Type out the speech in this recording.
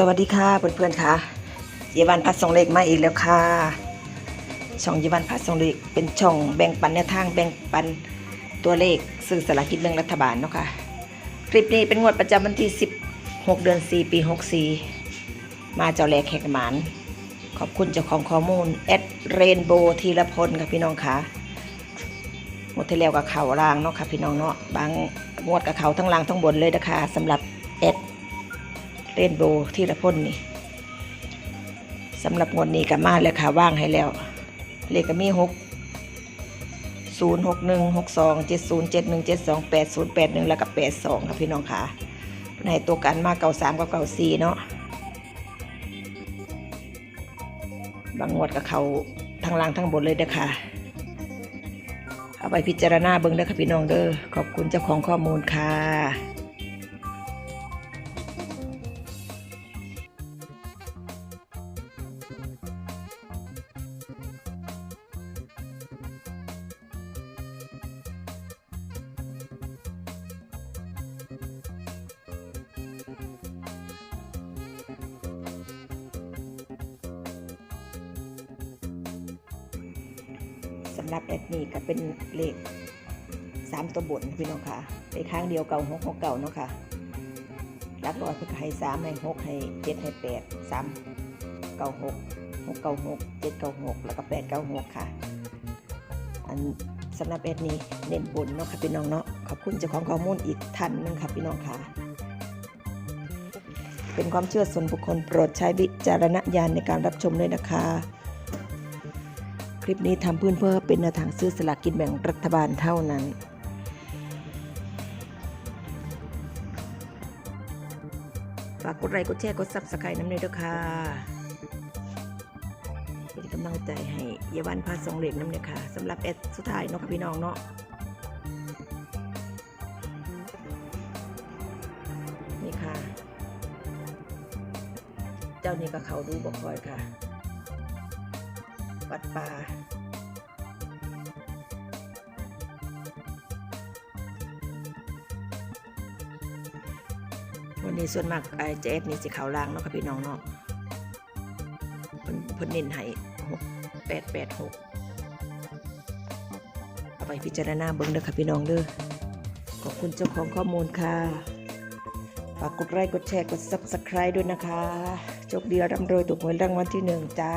สวัสดีค่ะเพื่อนๆค่ะเยวันพัดส่งเลขมาอีกแล้วค่ะ ช่องเยวันพัดส่งเลขเป็นช่องแบ่งปันแนวทางแบ่งปันตัวเลขสื่อสลากกินแบ่งรัฐบาลเนาะค่ะคลิปนี้เป็นงวดประจำวันที่ 16 เดือน 4 ปี 64 มาเจ้าแหลกแขกหมานขอบคุณเจ้าของข้อมูลแอดเรนโบว์ธีรพลค่ะพี่น้องค่ะงวดที่แล้วกับเขารางเนาะค่ะพี่น้องเนาะบางงวดกับเขาทั้งล่างทั้งบนเลยนะคะสำหรับ เรนโบที่ละพ่นนี่สำหรับงวดนี้ก็มาแล้วค่ะว่างให้แล้ว เลขก็มีหกศูนย์หกหนึ่งหกสองเจ็ดศูนย์เจ็ดหนึ่งเจ็ดสองแปดศูนย์แปดหนึ่งแล้วก็แปดสองค่ะพี่น้องค่ะในตัวกันมาเก่าสามกับเก่าสี่เนาะบางงวดกับเขาทั้งล่างทั้งบนเลยเด้อค่ะ เอาไปพิจารณาเบิ่งเด้อค่ะพี่น้องเด้อขอบคุณเจ้าของข้อมูลค่ะ สำหรับแอดนี่ก็เป็นเลขสามตัวบนพี่น้องค่ะไปข้างเดียวเก่าหกหกเก่าเนาะค่ะรักร้อยเพื่อให้สามให้หกให้เจ็ดให้แปดสามเก้าหกหกเก้าหกเจ็ดเก้าหกแล้วก็แปดเก้าหกค่ะ อันสำหรับแอดนี่เน้นบนเนาะค่ะพี่น้องเนาะขอบคุณเจ้าของข้อมูลอีกท่านหนึงค่ะพี่น้องค่ะ เป็นความเชื่อส่วนบุคคลโปรดใช้วิจารณญาณในการรับชมด้วยนะคะ ลิปนี้ทำเพื่อเพื่อเป็นแนวทางซื้อสลากกินแบ่งรัฐบาลเท่านั้น ฝากกดไลค์กดแชร์กดซับสไครต์น้ำเนยด้วยค่ะเป็นกำลังใจให้เยาวันพาสองเหล็กน้ำเนยค่ะสำหรับแอดสุดท้ายเนาะค่ะพี่น้องเนาะนี่ค่ะ เจ้านี่ก็เขาดูบอกคอยค่ะ วัดป่าวันนี้ส่วนมากไอ้เจฟนี่สิเขาล่างเนาะค่ะพี่น้องเนาะเพิ่นเพิ่นเน้นให้หกแปดแปดหกเอาไปพิจารณาเบิ่งเด้อค่ะพี่น้องเด้อขอบคุณเจ้าของข้อมูลค่ะฝากกดไลค์กดแชร์กด subscribe ด้วยนะคะ โชคดีร่ำรวยถูกหวยรางวัลที่หนึ่งจ้า